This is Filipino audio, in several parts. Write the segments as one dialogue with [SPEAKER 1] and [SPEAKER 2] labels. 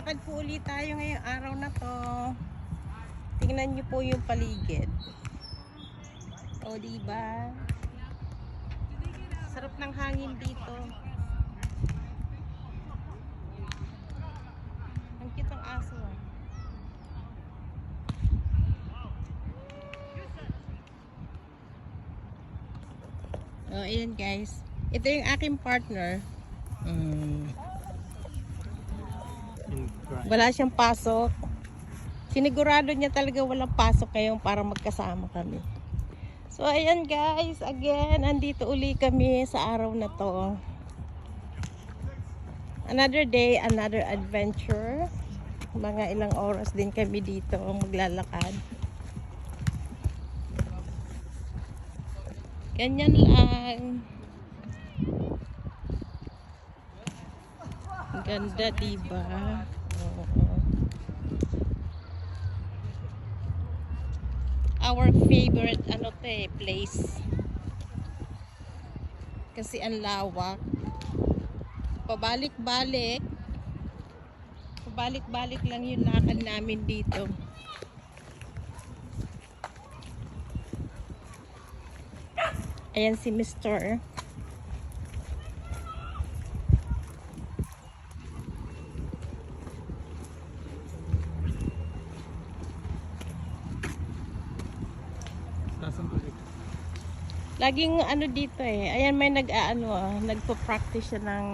[SPEAKER 1] Lakad po ulit tayo ngayong araw na to. Tingnan niyo po yung paligid. O, diba? Sarap ng hangin dito. Ang cute ng aso. ah. Oh, ayan guys. Ito yung aking partner. Mm. Wala siyang pasok. Sinigurado niya talaga walang pasok ngayon para magkasama kami. So, ayan guys. Again, andito uli kami sa araw na to. Another day, another adventure. Mga ilang oras din kami dito maglalakad. Ganyan lang. Ang ganda, diba? Oo. Our favorite, ano to eh, place. Kasi ang lawak. Pabalik-balik. Pabalik-balik lang yung lakad namin dito. Ayan si Mr. Laging ano dito eh. Ayan may nag-ano ah, nagpo-practice siya ng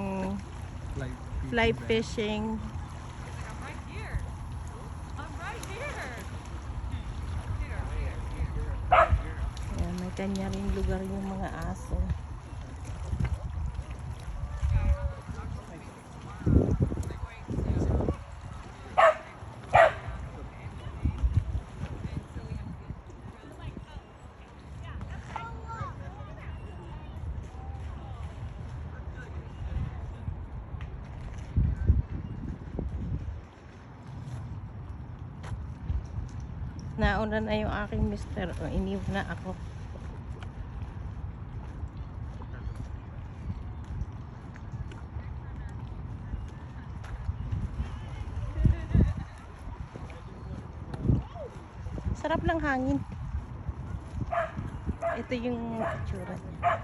[SPEAKER 1] fly fishing.
[SPEAKER 2] Right here.
[SPEAKER 1] Ayan, may kanya rin lugar yung mga aso. Nauna na yung aking mister. O, iniwan na ako. Sarap ng hangin. Ito yung itsura niya.